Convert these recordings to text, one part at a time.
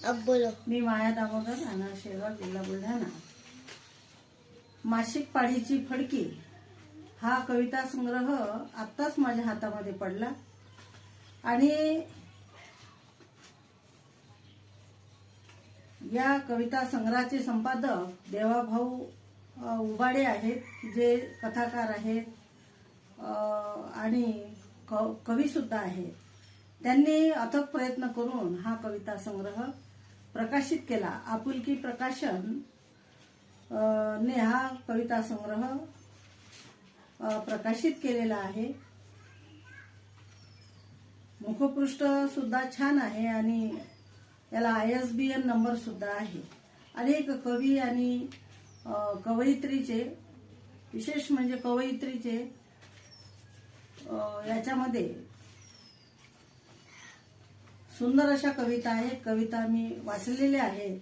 अब बोलो। मी माया दामोदर राहणार शेगाव जिल्हा बुलढाणा. मासिक पाळीची फडकी. हा कविता संग्रह आत्ताच माझ्या हातामध्ये पडला. आणि या कविता संग्रहाचे संपादक देवाभाऊ उबाडे आहेत जे कथाकार आहेत आणि क कवीसुद्धा आहेत. त्यांनी अथक प्रयत्न करून हा कविता संग्रह प्रकाशित केला. आपुलकी प्रकाशन ने हा कविता संग्रह प्रकाशित केलेला आहे. मुखपृष्ठ सुद्धा छान आहे आणि याला I S B N number सुद्धा आहे. अनेक कवी आणि कवयित्रीचे विशेष म्हणजे कवयित्रीचे याच्यामध्ये सुंदर अशा कविता आहेत. कविता मी वाचलेल्या आहेत.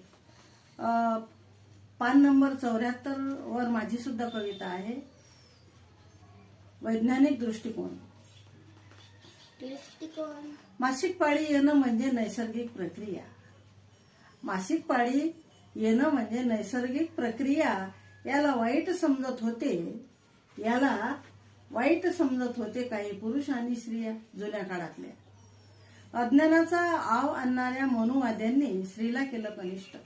पान नंबर चौऱ्याहत्तर वर माझी सुद्धा कविता आहे. वैज्ञानिक दृष्टिकोन. दृष्टिकोन. मासिक पाळी येणं म्हणजे नैसर्गिक प्रक्रिया. मासिक पाळी येणं म्हणजे नैसर्गिक प्रक्रिया याला वाईट समजत होते. याला वाईट समजत होते काही पुरुष आणि स्त्रिया जुन्या काळातल्या. अज्ञानाचा आव आणणाऱ्या मनुवाद्यांनी स्त्रीला केलं कनिष्ठ.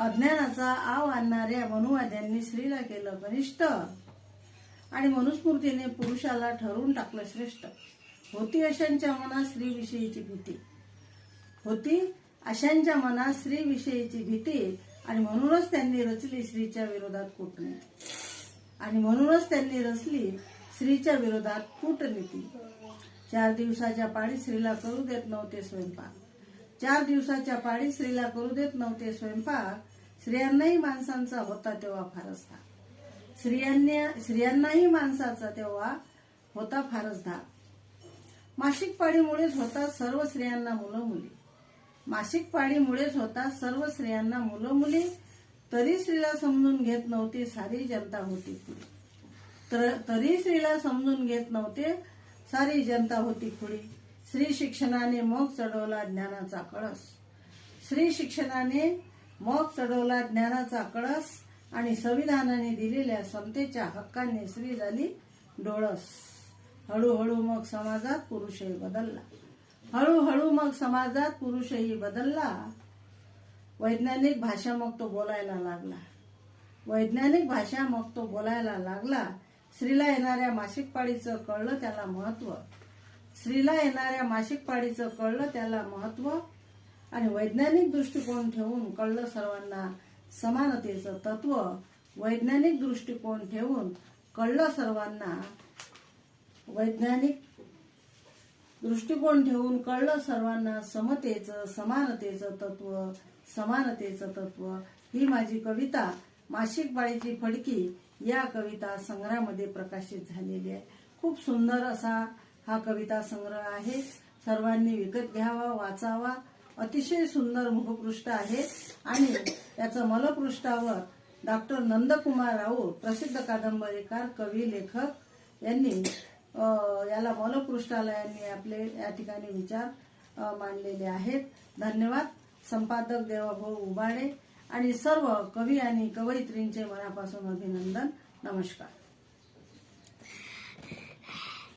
अज्ञानाचा आव आणणाऱ्या मनुवाद्यांनी स्त्रीला केलं कनिष्ठ. आणि मनुस्मृतीने पुरुषाला ठरवून टाकलं श्रेष्ठ. होती अशांच्या मनात स्त्रीविषयीची भीती. होती अशांच्या मनात स्त्रीविषयीची भीती आणि म्हणूनच त्यांनी रचली स्त्रीच्या विरोधात कूटनीती. आणि म्हणूनच त्यांनी रचली स्त्रीच्या विरोधात कूटनीती. चार दिवसाच्या पाळी स्त्रीला करू देत नव्हते स्वयंपाक. चार दिवसाच्या पाळी स्त्रीला करू देत नव्हते स्वयंपाक. स्त्रियांनाही माणसांचा होता तेव्हा फारच धाक स्त्रियांनी स्त्रियांनाही माणसाचा तेव्हा होता फारच धाक मासिक पाळीमुळेच होतात सर्व स्त्रियांना मुलं मुली मासिक पाळीमुळेच होतात सर्व स्त्रियांना मुलं मुली तरी स्त्रीला समजून घेत नव्हती सारी जनता होती तर तरी स्त्रीला समजून घेत नव्हते सारी जनता होती खुडी स्त्री शिक्षणाने मग चढवला ज्ञानाचा कळस. स्त्री शिक्षणाने मग चढवला ज्ञानाचा कळस आणि संविधानाने दिलेल्या समतेच्या हक्काने स्त्री झाली डोळस. हळूहळू मग समाजात पुरुषही बदलला. हळूहळू मग समाजात पुरुषही बदलला. वैज्ञानिक भाषा मग तो बोलायला लागला. वैज्ञानिक भाषा मग तो बोलायला लागला. स्त्रीला येणाऱ्या मासिक पाळीचं कळलं त्याला महत्त्व. स्त्रीला येणाऱ्या मासिक पाळीचं कळलं त्याला महत्त्व. आणि वैज्ञानिक दृष्टिकोन ठेवून कळलं सर्वांना समानतेचं तत्व. वैज्ञानिक दृष्टिकोन ठेवून कळलं सर्वांना वैज्ञानिक दृष्टिकोन ठेवून कळलं सर्वांना समतेचं समानतेचं तत्व. समानतेचं तत्व. ही माझी कविता. मासिक पाळीची फडकी. या कविता संग्रहामध्ये प्रकाशित झालेली आहे. खूप सुंदर असा हा कविता संग्रह आहे. सर्वांनी विकत घ्यावा वाचावा. अतिशय सुंदर मुखपृष्ठ आहे. आणि त्याचं मलपृष्ठावर डॉक्टर नंदकुमार राऊत प्रसिद्ध कादंबरीकार कवी लेखक यांनी याला मलपृष्ठाला यांनी आपले या ठिकाणी विचार मांडलेले आहेत. धन्यवाद. संपादक देवाभाऊ उबाडे आणि सर्व कवी आणि कवयित्रींचे मनापासून अभिनंदन. नमस्कार.